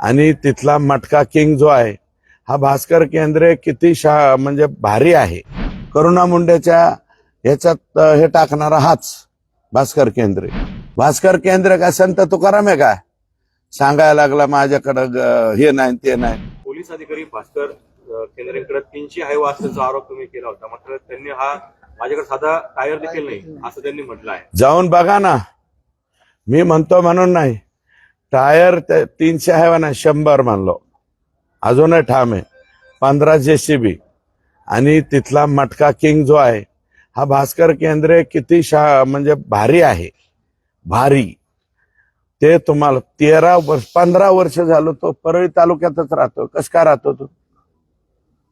आणि तिथला मटका किंग जो आहे हा भास्कर केंद्रे किती शा म्हणजे भारी आहे. करुणा मुंडेच्या ह्याच्यात हे टाकणारा हाच भास्कर केंद्रे. भास्कर केंद्रे काय संत तुकाराम आहे काय सांगायला लागला माझ्याकडं हे नाही ते नाही. पोलीस अधिकारी भास्कर केंद्रेकडे तीनशे आहे वा असल्याचा आरोप तुम्ही केला होता. मात्र त्यांनी हा माझ्याकडे साधा टायर देखील नाही असं त्यांनी म्हटलं आहे. जाऊन बघा ना. मी म्हणतो म्हणून नाही. टायर ते तीनशे आहे ना शंभर मानलो अजूनही ठाम आहे. पंधरा जे बी आणि तिथला मटका किंग जो आहे हा भास्कर केंद्रे किती शा म्हणजे भारी आहे. भारी. ते तुम्हाला तेरा वर्ष पंधरा वर्ष झालो तो परळी तालुक्यातच राहतो. कस काय राहतो तो?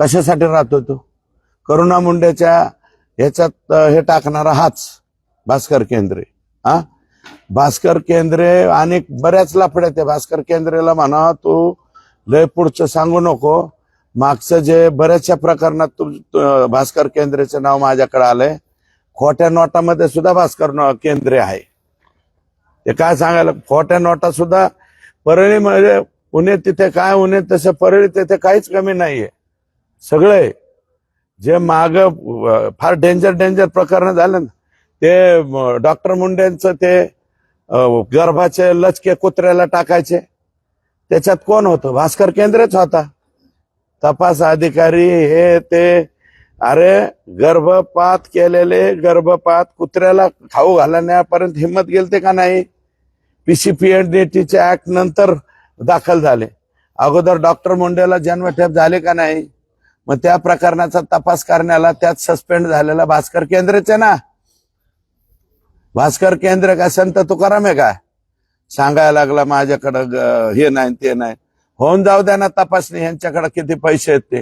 कशासाठी राहतो तो? करुणा मुंडेच्या ह्याच्यात हे टाकणारा हाच भास्कर केंद्रे. हा? भास्कर केंद्रे आणि बऱ्याच लाफड्या आहे भास्कर केंद्रेला म्हणा तू लय पुढचं सांगू नको. मागचं जे बऱ्याचशा प्रकरणात तू भास्कर केंद्रेचं नाव माझ्याकडे आलंय. खोट्या नोटामध्ये सुद्धा भास्कर नो- केंद्रे आहे. ते काय सांगायला खोट्या नोटा सुद्धा परळीमध्ये म्हणजे पुणे तिथे काय उन्हे तसं परळी तिथे काहीच कमी नाहीये. सगळे जे माग फार डेंजर डेंजर प्रकरण झालं ना. ते डॉक्टर मुंडेंचं ते गर्भाचे लचके कुत्र्याला टाकायचे. त्याच्यात कोण होतं? भास्कर केंद्रेच होता. तपास अधिकारी हे ते अरे गर्भपात केलेले गर्भपात कुत्र्याला खाऊ घालण्यापर्यंत हिंमत गेलते का नाही? पीसीपीएनडीटीचे ऍक्ट नंतर दाखल झाले. अगोदर डॉक्टर मुंडेला जन्मठेप झाले का नाही? मग त्या प्रकरणाचा तपास करण्याला त्यात सस्पेंड झालेला भास्कर केंद्रेचे ना? भास्कर केंद्र काय संत तुकाराम आहे काय? सांगायला लागला माझ्याकडं हे नाही ते नाही. होऊन जाऊ द्या ना तपासणी यांच्याकडे किती पैसे आहेत ते.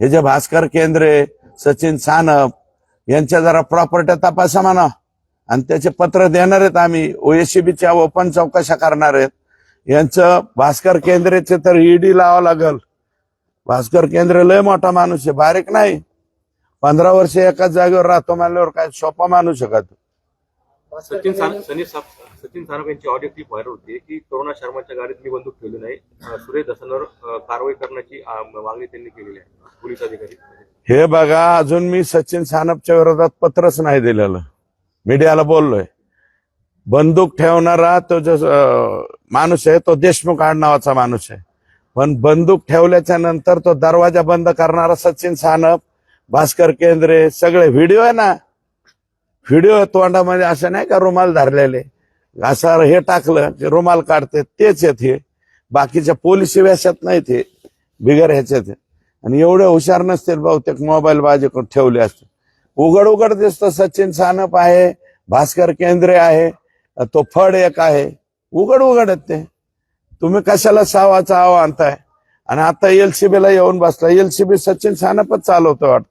हे जे भास्कर केंद्रे सचिन सानप यांच्या जरा प्रॉपर्ट्या तपासा म्हणा. आणि त्याचे पत्र देणार आहेत आम्ही. ओएससीबीच्या ओपन चौकशा करणार आहेत. यांचं भास्कर केंद्रेचे तर ईडी लावावं लागल. भास्कर केंद्र लय मोठा माणूस आहे बारीक नाही. पंधरा वर्ष एकाच जागेवर राहतो म्हणल्यावर काय सोपा माणूस आहे का सचिन सान- सचिन सानप यांची ऑडिओ क्लिप व्हायरल होती. की करुणा शर्माच्या गाडीत मी बंदूक ठेवली नाही. सुरेश दसांवर अ, कारवाई करण्याची मागणी त्यांनी केलेली आहे. पोलीस अधिकारी. हे बघा अजून मी सचिन सानपच्या विरोधात पत्रच नाही दिलेलं. मीडियाला बोललोय. बंदूक ठेवणारा तो जो माणूस आहे तो देशमुख आडनावाचा माणूस आहे. पण बंदूक ठेवल्याच्या नंतर तो दरवाजा बंद करणारा सचिन सानप भास्कर केंद्रे सगळे व्हिडिओ आहे ना व्हिडिओ तोंडामध्ये असं नाही का रुमाल धरलेले? असं हे टाकलं की रुमाल काढते तेच आहेत हे. बाकीच्या पोलीस व्यासात नाही ते बिगर ह्याच्यात आणि एवढे हुशार नसतील बहुतेक मोबाईल बाजूकडे ठेवले असते उघड उघड दिसतं सचिन सानप आहे भास्कर केंद्रे आहे तो फड एक आहे. उघड उघड आहेत ते. तुम्ही कशाला सावाचा आव आणताय? आणि आता एल सी बीला येऊन बसला. एलसीबी सचिन सानपच चालवतो वाटतं.